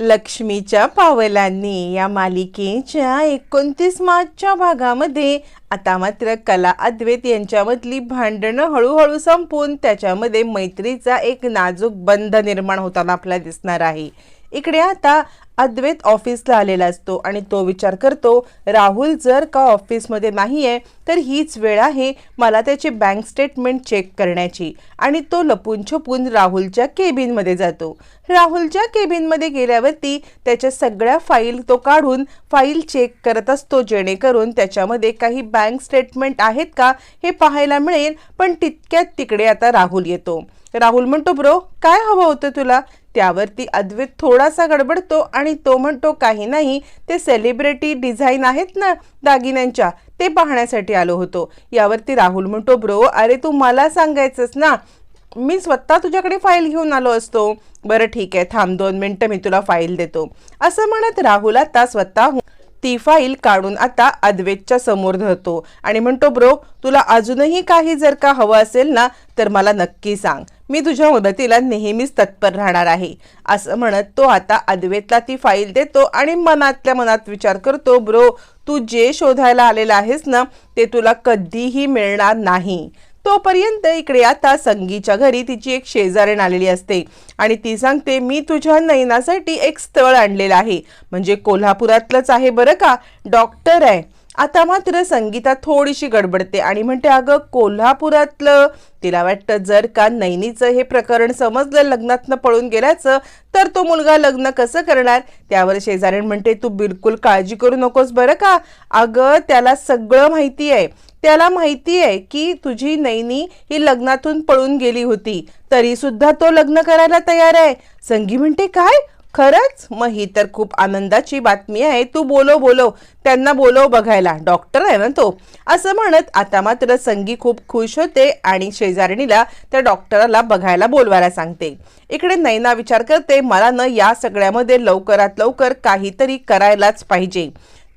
लक्ष्मीच्या पावलांनी या मालिकेच्या एकोणतीस मार्चच्या भागामध्ये आता मात्र कला अद्वैत यांच्यामधली भांडणं हळूहळू संपून त्याच्यामध्ये मैत्रीचा एक नाजूक बंध निर्माण होताना आपल्याला दिसणार आहे. इकडे आता अद्वैत ऑफिसला आलेला असतो आणि तो विचार करतो राहुल जर का ऑफिसमध्ये नाही आहे तर हीच वेळ आहे मला त्याची बँक स्टेटमेंट चेक करण्याची. आणि तो लपून छपून राहुलच्या केबिनमध्ये जातो. राहुलच्या केबिनमध्ये गेल्यावरती त्याच्या सगळ्या फाईल तो काढून फाईल चेक करत असतो जेणेकरून त्याच्यामध्ये काही बँक स्टेटमेंट आहेत का हे पाहायला मिळेल पण तितक्यात तिकडे आता राहुल येतो. राहुल म्हणतो ब्रो काय हवं होतं तुला? त्यावरती अद्वैत थोडासा गडबडतो आणि तो म्हणतो काही नाही ते सेलिब्रिटी डिझाईन आहेत ना दागिन्यांच्या ते पाहण्यासाठी आलो होतो. यावरती राहुल म्हणतो ब्रो अरे तू मला सांगायचंस ना मी स्वतः तुझ्याकडे फाईल घेऊन आलो असतो. बरं ठीक आहे थांब दोन मिनटं मी तुला फाईल देतो. असं म्हणत राहुल आता स्वतः ती फाईल काढून आता अद्वेतच्या समोर धरतो आणि म्हणतो ब्रो तुला अजूनही काही जर का हवं असेल ना तर मला नक्की सांग. मी तुझ्या मदतीला नेहमीच तत्पर राहणार आहे. असं म्हणत तो आता अद्वेतला ती फाईल देतो आणि मनातल्या मनात विचार करतो ब्रो तू जे शोधायला आलेला आहेस ना ते तुला कधीही मिळणार नाही. तोपर्यंत इकडे आता संगीच्या घरी तिची एक शेजारीण आलेली असते आणि ती सांगते मी तुझ्या नयनासाठी एक स्थळ आणलेलं आहे. म्हणजे कोल्हापुरातलंच आहे बरं का? डॉक्टर आहे. आता मात्र संगीता थोडीशी गडबडते आणि म्हणते अगं कोल्हापुरातलं तिला वाटतं जर का नैनीचं हे प्रकरण समजलं लग्नातनं पळून गेल्याचं तर तो मुलगा लग्न कसं करणार? त्यावर शेजारीण म्हणते तू बिलकुल काळजी करू नकोस बरं का? अगं त्याला सगळं माहिती आहे. त्याला माहिती आहे की तुझी नैनी ही लग्नातून पळून गेली होती. तरी सुद्धा तो लग्न करायला तयार आहे. संगी म्हणते काय? खरंच? मग ही तर खूप आनंदाची बातमी आहे. तू बोलो बोलो. त्यांना बोलव बघायला. डॉक्टर आहे ना तो. असं म्हणत आता मात्र संगी खूप खुश होते आणि शेजारणीला त्या डॉक्टराला बघायला बोलवायला सांगते. इकडे नैना विचार करते मला न या सगळ्यामध्ये लवकरात लवकर काहीतरी करायलाच पाहिजे.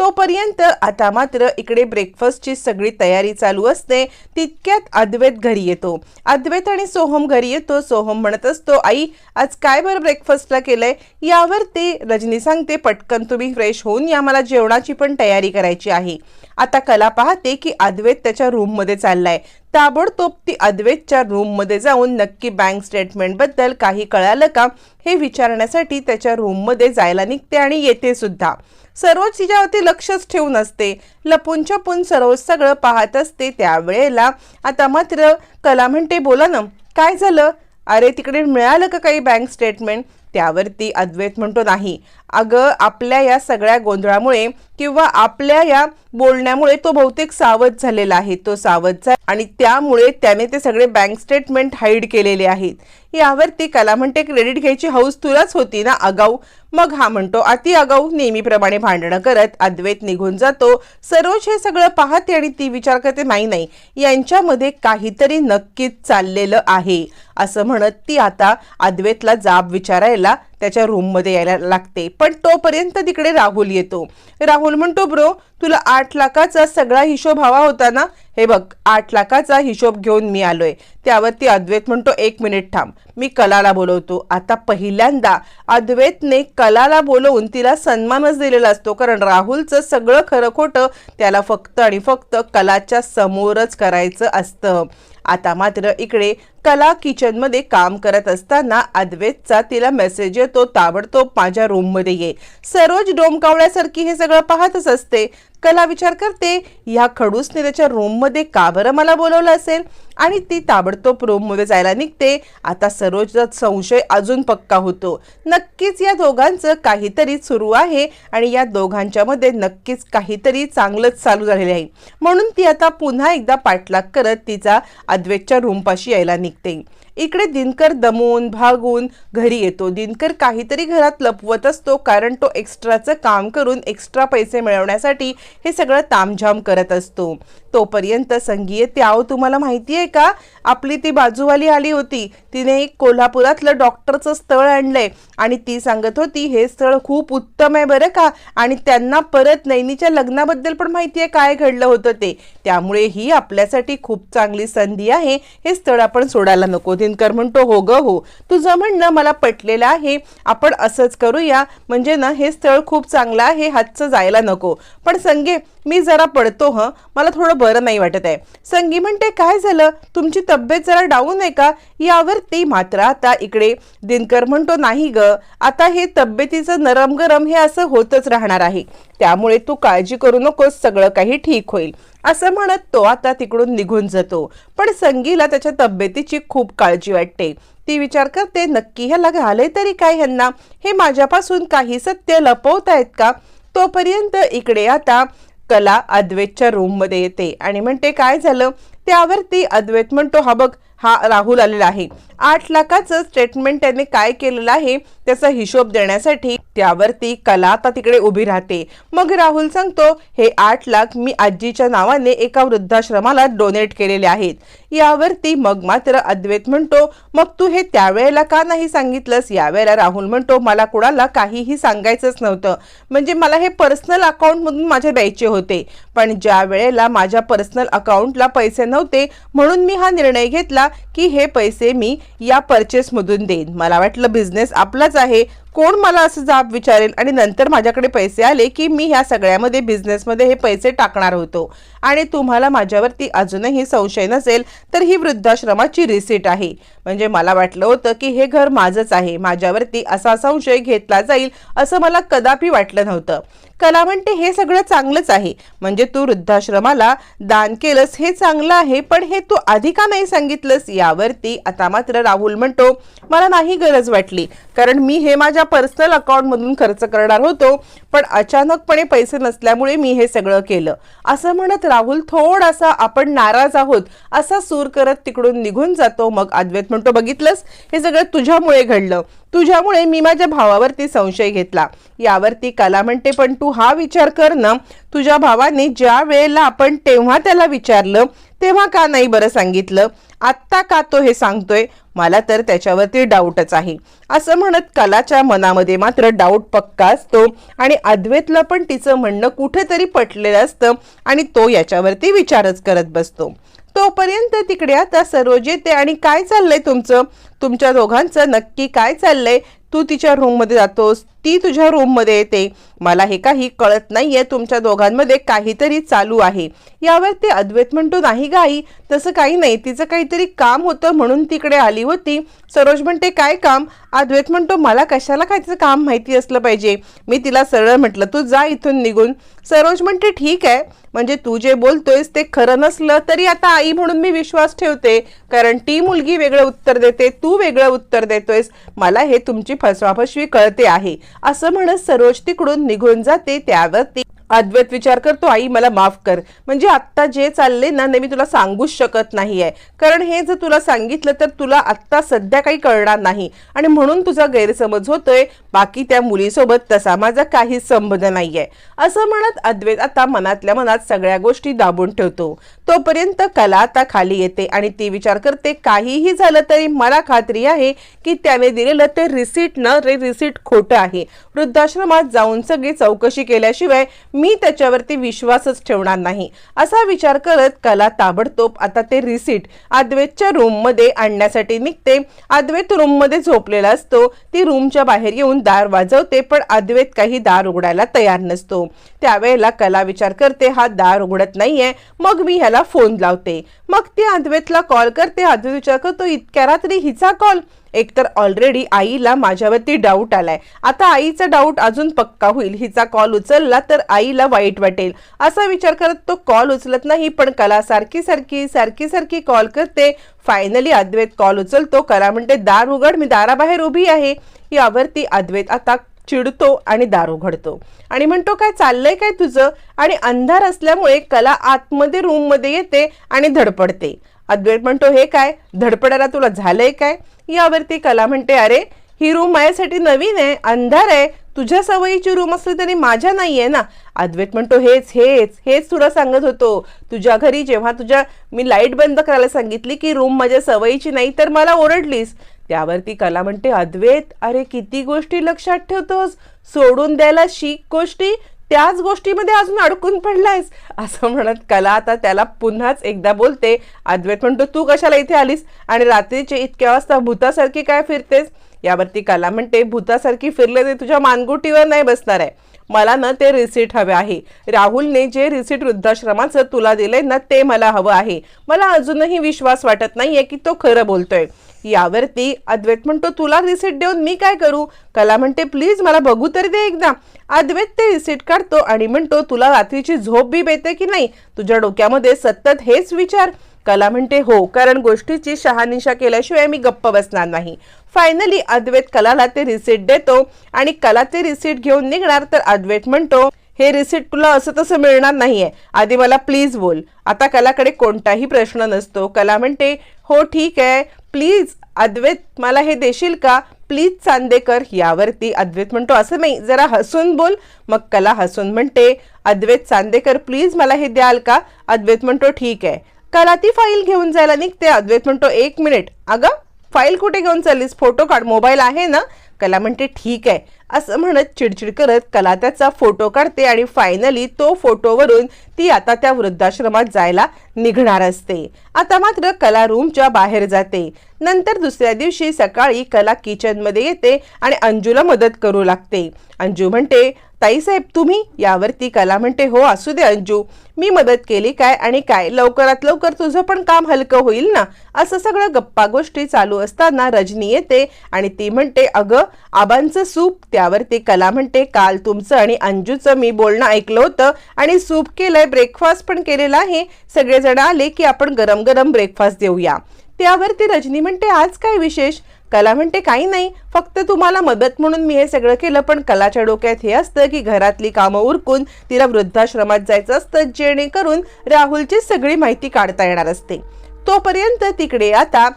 तोपर्यंत आता मात्र इकडे ब्रेकफास्टची सगळी तयारी चालू असते तितक्यात अद्वैत घरी येतो. अद्वैत आणि सोहम घरी येतो सोहम म्हणत असतो आई आज काय बरं ब्रेकफास्टला केलंय? यावर ते रजनी सांगते पटकन तुम्ही फ्रेश होऊन या मला जेवणाची पण तयारी करायची आहे. आता कला पाहते की अद्वैत त्याच्या रूममध्ये चाललाय. ताबडतोब ती अद्वैतच्या रूममध्ये जाऊन नक्की बँक स्टेटमेंटबद्दल काही कळालं का हे विचारण्यासाठी त्याच्या रूममध्ये जायला निघते आणि येते सुद्धा. सरोज तिच्यावरती लक्षच ठेवून असते. लपून छपून सरोज सगळं पाहत असते त्यावेळेला. आता मात्र कला म्हणते बोला ना काय झालं? अरे तिकडे मिळालं का काही बँक स्टेटमेंट त्यावरती अद्वैत म्हणतो नाही. अगं आपल्या या सगळ्या गोंधळामुळे किंवा आपल्या या बोलण्यामुळे तो बहुतेक सावध झालेला आहे. तो सावध झाला आणि त्यामुळे त्याने ते सगळे बँक स्टेटमेंट हाईड केलेले आहेत. यावरती कला म्हणते क्रेडिट घ्यायची हौस तुलाच होती ना आगाऊ मग हा म्हणतो अति आगाऊ नेहमीप्रमाणे भांडणं करत अद्वैत निघून जातो. सरोज हे सगळं पाहते आणि ती विचार करते नाही नाही यांच्यामध्ये काहीतरी नक्कीच चाललेलं आहे. असं म्हणत ती आता अद्वैतला जाब विचारायला त्याच्या रूममध्ये यायला लागते. पण तोपर्यंत तिकडे राहुल येतो. राहुल म्हणतो ब्रो तुला आठ लाखाचा सगळा हिशोब हवा होता ना? हे बघ आठ लाखाचा हिशोब घेऊन मी आलोय. त्यावरती अद्वैत म्हणतो एक मिनिट थांब मी कलाला बोलवतो. आता पहिल्यांदा अद्वैतने कलाला बोलवून तिला सन्मानच दिलेला असतो. कारण राहुलचं सगळं खरं खोटं त्याला फक्त आणि फक्त कलाच्या समोरच करायचं असतं. आता मात्र इकडे कला किचनमध्ये काम करत असताना अद्वेतचा तिला मेसेज येतो ताबडतोब माझ्या रूममध्ये ये. सरोज डोमकावळ्यासारखी हे सगळं पाहतच असते. कला विचार करते ह्या खडूसने त्याच्या रूममध्ये का बरं मला बोलवलं असेल? आणि ती ताबडतोब रूममध्ये जायला निघते. आता सरोजचा संशय अजून पक्का होतो. नक्कीच या दोघांचं काहीतरी सुरू आहे आणि या दोघांच्यामध्ये नक्कीच काहीतरी चांगलंच चालू झालेले आहे. म्हणून ती आता पुन्हा एकदा पाठलाग करत तिचा अद्वैतच्या रूमपाशी यायला निघते. Thing. इकडे दिनकर दमून भागून घरी येतो. दिनकर काहीतरी घरात लपवत असतो कारण तो एक्स्ट्राचं काम करून एक्स्ट्रा पैसे मिळवण्यासाठी हे सगळं तामझाम करत असतो. तोपर्यंत संगीय त्याव तुम्हाला माहिती आहे का? आपली ती बाजूवाली आली होती. तिने एक कोल्हापुरातलं डॉक्टरचं स्थळ आणलंय आणि ती सांगत होती हे स्थळ खूप उत्तम आहे बरं का? आणि त्यांना परत नैनीच्या लग्नाबद्दल पण माहिती आहे काय घडलं होतं ते. त्यामुळे ही आपल्यासाठी खूप चांगली संधी आहे. हे स्थळ आपण सोडायला नको. दिनकर म्हणतो हो ग हो. तुझं म्हणणं मला पटलेलं आहे. आपण असंच करूया. म्हणजे ना हे स्थळ खूप चांगलं आहे. हातचं जायला नको. पण संगे मी जरा पडतो हं. मला थोडं बरं नाही वाटत आहे. संगी म्हणते काय झालं? तुमची तब्येत जरा डाऊन आहे का? यावर ती मात्र आता इकडे. दिनकर म्हणतो नाही ग. आता हे तब्येतीचं नरम गरम हे असं होतच राहणार आहे. त्यामुळे तू काळजी करू नकोस सगळं काही ठीक होईल. असं म्हणत तो आता तिकडून निघून जातो. पण संगीला त्याच्या तब्येतीची खूप काळजी वाटते. ती विचार करते नक्की ह्याला घाले तरी काय ह्यांना? हे माझ्यापासून काही सत्य लपवतायत का? तोपर्यंत इकडे आता कला अद्वैतच्या रूममध्ये येते आणि म्हणते काय झालं? त्यावरती अद्वैत म्हणतो हा बघ हा राहुल आलेला आहे. आठ लाखाचं स्टेटमेंट त्याने काय केलेलं आहे? त्याचा हिशोब देण्यासाठी त्यावरती कला आता तिकडे उभी राहते. मग राहुल सांगतो हे आठ लाख मी आजीच्या नावाने एका वृद्धाश्रमाला डोनेट केलेले आहेत. यावरती मग मात्र अद्वैत म्हणतो मग तू हे त्यावेळेला का नाही सांगितलंस? यावेळेला राहुल म्हणतो मला कुणाला काहीही सांगायचंच नव्हतं. म्हणजे मला हे पर्सनल अकाउंटमधून माझे द्यायचे होते. पण ज्या वेळेला माझ्या पर्सनल अकाउंटला पैसे नव्हते म्हणून मी हा निर्णय घेतला की हे पैसे मी या परचेसमधून देईन. मला वाटलं बिझनेस आपलाच आहे. कोण मला असं जाब विचारेल? आणि नंतर माझ्याकडे पैसे आले की मी ह्या सगळ्यामध्ये बिझनेसमध्ये हे पैसे टाकणार होतो. आणि तुम्हाला माझ्यावरती अजूनही संशय नसेल तर ही वृद्धाश्रमाची रिसीट आहे. म्हणजे मला वाटलं होतं की हे घर माझंच आहे. माझ्यावरती असा संशय घेतला जाईल असं मला कदापि वाटलं नव्हतं. कला म्हणते हे सगळं चांगलंच आहे. म्हणजे तू वृद्धाश्रमाला दान केलंस हे चांगलं आहे पण हे तू आधी का नाही सांगितलंस? यावरती आता मात्र राहुल म्हणतो मला नाही गरज वाटली. कारण मी हे माझ्या पर्सनल अकाउंटमधून खर्च करणार होतो पण अचानकपणे पैसे नसल्यामुळे मी हे सगळं केलं. असं म्हणत राहुल थोडासा आपण नाराज आहोत असा सूर करत तिकडून निघून जातो. मग अद्वैत म्हणतो बघितलंस? हे सगळं तुझ्यामुळे घडलं. तुझ्यामुळे मी माझ्या भावावरती संशय घेतला. यावरती कला म्हणते पण तू हा विचार कर ना. तुझ्या भावाने ज्या वेळेला आपण तेव्हा त्याला विचारलं तेव्हा का नाही बरं सांगितलं? आत्ता का तो हे सांगतोय? मला तर त्याच्यावरती डाऊटच आहे. असं म्हणत कलाच्या मनामध्ये मात्र डाऊट पक्का असतो आणि अद्वैतला पण तिचं म्हणणं कुठेतरी पटलेलं असतं आणि तो याच्यावरती विचारच करत बसतो. तोपर्यंत तिकडे आता सरोज आणि काय चाललंय तुमचं? तुमच्या दोघांचं नक्की काय चाललंय? तू तिच्या रूममध्ये जातोस ती तुझ्या रूममध्ये येते. मला हे काही कळत नाहीये तुमच्या दोघांमध्ये काहीतरी चालू आहे. यावर ते अद्वैत म्हणतो नाही गाई तसं काही नाही. तिचं काहीतरी काम होतं म्हणून तिकडे आली होती. सरोज म्हणते काय काम? अद्वैत म्हणतो मला कशाला काय तिचं काम माहिती असलं पाहिजे? मी तिला सरळ म्हटलं तू जा इथून निघून. सरोज म्हणते ठीक आहे. म्हणजे तू जे बोलतोयस ते खरं नसलं तरी आता आई म्हणून मी विश्वास ठेवते. कारण ती मुलगी वेगळं उत्तर देते तू वेगळं उत्तर देतोयस. मला हे तुमची फसवाफसवी कळते आहे. असं म्हणत सरोज तिकडून निघून जाते. त्यावर ती अद्वैत विचार करतो आई मला माफ कर. म्हणजे आत्ता जे चालले ना ते मी तुला सांगूच शकत नाही आहे कारण हे जर तुला सांगितलं तर तुला आत्ता सध्या काही कळणार नाही. आणि म्हणून तुझा गैरसमज होतोय. बाकी त्या मुलीसोबत तसा माझा काहीच संबंध नाही आहे असं म्हणत अद्वैत आता मनातल्या मनात सगळ्या गोष्टी दाबून ठेवतो. तोपर्यंत कला आता खाली येते आणि ती विचार करते काहीही झालं तरी मला खात्री आहे की त्याने दिलेलं ते रिसीट न रे रिसीट खोटं आहे. वृद्धाश्रमात जाऊन सगळी चौकशी केल्याशिवाय मी त्याच्यावरती विश्वासच ठेवणार नाही असा विचार करत कला ताबडतोब आता ते रिसीट अद्वैतच्या रूममध्ये आणण्यासाठी निघते. अद्वैत रूममध्ये झोपलेला असतो. ती रूमच्या बाहेर येऊन दार वाजवते पण अद्वैत काही दार उघडायला तयार नसतो. त्यावेळेला कला विचार करते हा दार उघडत नाहीये मग मी ह्याला फोन लावते. मग ती अद्वैतला कॉल करते. अद्वैत विचार करतो इतक्या रात्री हिचा कॉल एकतर ऑलरेडी आईला माझ्यावरती डाऊट आलाय. आता आईचा डाऊट अजून पक्का होईल. हिचा कॉल उचलला तर आईला वाईट वाटेल. असा विचार करत तो कॉल उचलत नाही पण कला सारखी सारखी सारखी सारखी कॉल करते. फायनली अद्वैत कॉल उचलतो. कला म्हणते दार उघड मी दाराबाहेर उभी आहे. यावरती अद्वैत आता चिडतो आणि दार उघडतो. आणि म्हणतो काय चाललंय काय तुझं? आणि अंधार असल्यामुळे कला आतमध्ये रूममध्ये येते आणि धडपडते. अद्वैत म्हणतो हे काय? धडपडायला तुला झालंय काय? यावरती कला म्हणते अरे ही रूम माझ्यासाठी नवीन आहे अंधार आहे. तुझ्या सवयीची रूम असली तरी माझ्या नाही आहे ना. अद्वैत म्हणतो हेच हेच हेच तुला सांगत होतो. तुझ्या घरी जेव्हा तुझ्या मी लाइट बंद करायला सांगितली की रूम माझ्या सवयीची नाही तर मला ओरडलीस. त्यावरती कला म्हणते अद्वैत अरे किती गोष्टी लक्षात ठेवतोस? सोडून द्यायला शिक गोष्टी त्याच गोष्टीमध्ये अजून अडकून पडलायस. असं म्हणत कला आता त्याला पुन्हाच एकदा बोलते. अद्वैत म्हणतो तू कशाला इथे आलीस? आणि रात्रीचे इतक्या वाजता भूतासारखी काय फिरतेस? यावरती कला म्हणते भूतासारखी फिरले ते तुझ्या मानगुटीवर नाही बसणार आहे. मला ना ते रिसीट हवे आहे. राहुलने जे रिसीट वृद्धाश्रमाचं तुला दिलंय ना ते मला हवं आहे. मला अजूनही विश्वास वाटत नाहीये की तो खरं बोलतोय. यावरती अद्वैत म्हणतो तुला रिसिट देऊन मी काय करू? कला म्हणते प्लीज मला बघू तरी दे एकदा. अद्वैत ते रिसीट काढतो आणि म्हणतो तुला रात्रीची झोप बी येते की नाही? तुझ्या डोक्यामध्ये सतत हेच विचार. कला म्हणते हो कारण गोष्टीची शहानिशा केल्याशिवाय मी गप्प बसणार नाही. फायनली अद्वैत कलाला ते रिसिट देतो आणि कला ते रिसीट घेऊन निघणार. तर अद्वैत म्हणतो हे रिसीट तुला असं तसं मिळणार नाहीये. आधी मला प्लीज बोल. आता कलाकडे कोणताही प्रश्न नसतो. कला म्हणते हो ठीक आहे. प्लीज अद्वैत मला हे देशील का? प्लीज चांदेकर यावरती अद्वैत म्हणतो. असं नाही जरा हसून बोल. मग कला हसून म्हणते अद्वैत चांदेकर प्लीज मला हे द्याल का? अद्वैत म्हणतो ठीक आहे. कला ती फाईल घेऊन जायला निघते. अद्वैत म्हणतो एक मिनिट. अगं फाईल कुठे घेऊन चाललीस? फोटो काढ मोबाईल आहे ना? कला म्हणते ठीक आहे. असं म्हणत चिडचिड करत कला त्याचा फोटो काढते आणि फायनली तो फोटोवरून ती आता त्या वृद्धाश्रमात जायला निघणार असते. आता मात्र कला रूमच्या बाहेर जाते. नंतर दुसऱ्या दिवशी सकाळी कला किचनमध्ये येते आणि अंजूला मदत करू लागते. अंजू म्हणते ताईसाहेब तुम्ही यावरती कला म्हणते हो असू दे अंजू मी मदत केली काय आणि काय लवकरात लवकर तुझं पण काम हलकं होईल ना? असं सगळं गप्पा गोष्टी चालू असताना रजनी येते आणि ती म्हणते अगं आबांचं सूप त्यावरती कला म्हणते काल तुमचं आणि अंजूचं मी बोलणं ऐकलं होतं आणि सूप केलंय ब्रेकफास्ट पण केलेला आहे. सगळेजण आले की आपण गरम गरम ब्रेकफास्ट देऊया. त्यावरती रजनी म्हणते आज काय विशेष? कला म्हणते काही नाही फक्त तुम्हाला मदत म्हणून मी हे सगळं केलं पण कलाच्या डोक्यात हे असतं की घरातली कामं उरकून तिला वृद्धाश्रमात जायचं असतं जेणेकरून राहुलची सगळी माहिती काढता येणार असते. तोपर्यंत तिकडे आता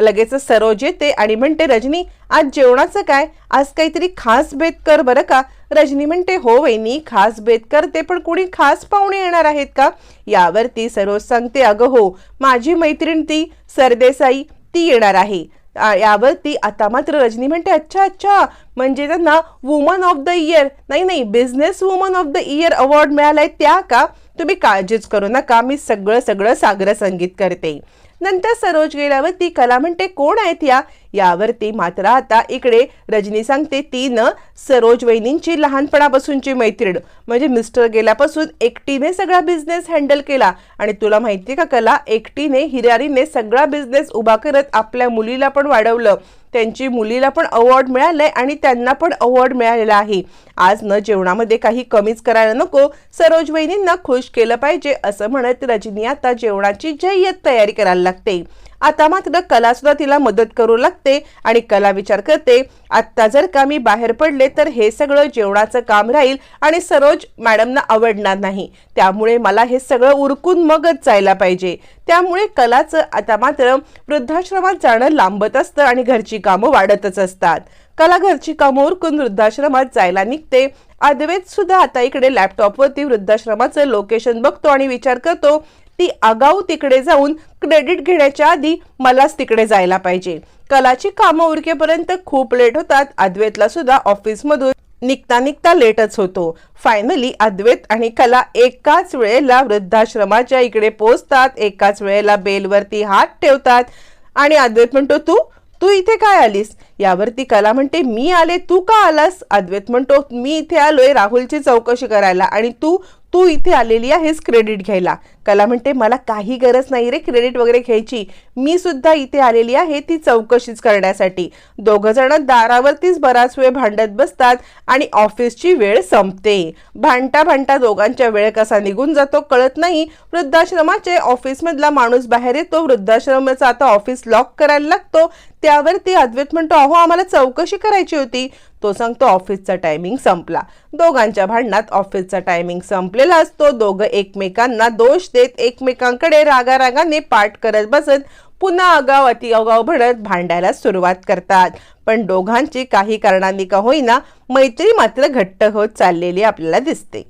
लगेच सरोज येते आणि म्हणते रजनी आज जेवणाचं काय? आज काहीतरी खास बेत कर बरं का? रजनी म्हणते हो वहिनी खास बेत करते पण कोणी खास पाहुणे येणार आहेत का? यावरती सरोज सांगते अगं हो माझी मैत्रीण ती सरदेसाई ती येणार आहे. यावरती आता मात्र रजनी म्हणते अच्छा अच्छा म्हणजे त्यांना वुमन ऑफ द इयर नाही नाही business woman of the year award मिळालाय त्या का? तुम्ही काळजीच करू नका मी सगळं सगळं सागर संगीत करते. नंतर सरोज गेल्यावरती कला म्हणते कोण आहेत या? यावरती मात्र आता इकडे रजनी सांगते ती न सरोज वहिनींची लहानपणापासूनची मैत्रीण. म्हणजे मिस्टर गेल्यापासून एकटीने सगळा बिझनेस हँडल केला. आणि तुला माहिती का कला एकटीने हिरारीने सगळा बिझनेस उभा करत आपल्या मुलीला पण वाढवलं. त्यांची मुलीला पण अवॉर्ड मिळालंय आणि त्यांना पण अवॉर्ड मिळालेला आहे. आज न जेवणामध्ये काही कमीच करायला नको. सरोज वहिनींना खुश केलं पाहिजे असं म्हणत रजनी आता जेवणाची जय्यत तयारी करायला लागते. आता मात्र कला सुद्धा तिला मदत करू लागते आणि कला विचार करते आत्ता जर का मी बाहेर पडले तर हे सगळं जेवणाचं काम राहील आणि सरोज मॅडमना आवडणार नाही. त्यामुळे मला हे सगळं उरकून मगच जायला पाहिजे. त्यामुळे कलाचं आता मात्र वृद्धाश्रमात जाणं लांबत असतं आणि घरची कामं वाढतच असतात. कला घरची कामं उरकून वृद्धाश्रमात जायला निघते. अद्वैत सुद्धा आता इकडे लॅपटॉपवरती वृद्धाश्रमाचं लोकेशन बघतो आणि विचार करतो ती आगाऊ तिकडे जाऊन क्रेडिट घेण्याच्या आधी मलाच तिकडे जायला पाहिजे. कलाची कामं उरकेपर्यंत खूप लेट होतात. अद्वैतला सुद्धा ऑफिसमधून निघता निघता लेटच होतो. फायनली अद्वैत आणि कला एकाच वेळेला वृद्धाश्रमाच्या इकडे पोचतात एकाच वेळेला बेलवरती हात ठेवतात. आणि अद्वैत म्हणतो तू? तू इथे काय आलीस? यावरती कला म्हणते मी आले तू का आलास? अद्वैत म्हणतो मी इथे आलोय राहुलची चौकशी करायला आणि तू तू इथे आलेली आहेस क्रेडिट घ्यायला. कला म्हणते मला काही गरज नाही रे क्रेडिट वगैरे घ्यायची. मी सुद्धा इथे आलेली आहे ती चौकशीच करण्यासाठी. दोघ जण दारावरतीच बराच वेळ भांडत बसतात आणि ऑफिसची वेळ संपते. भांडता भांडता दोघांच्या वेळ कसा निघून जातो कळत नाही. वृद्धाश्रमाचे ऑफिसमधला माणूस बाहेर येतो. वृद्धाश्रमाचा आता ऑफिस लॉक करायला लागतो. त्यावर ती अद्वैत म्हणतो अहो आम्हाला चौकशी करायची होती. तो सांगतो ऑफिसचा टायमिंग संपला. दोघांच्या भांडणात ऑफिसचा टायमिंग संपलेला असतो. दोघं एकमेकांना दोष देत एकमेकांकडे रागारागाने पाठ करत बसत पुन्हा अगाव अति अगाव भरत भांडायला सुरुवात करतात. पण दोघांची काही कारणांनी का होईना मैत्री मात्र घट्ट होत चाललेली आपल्याला दिसते.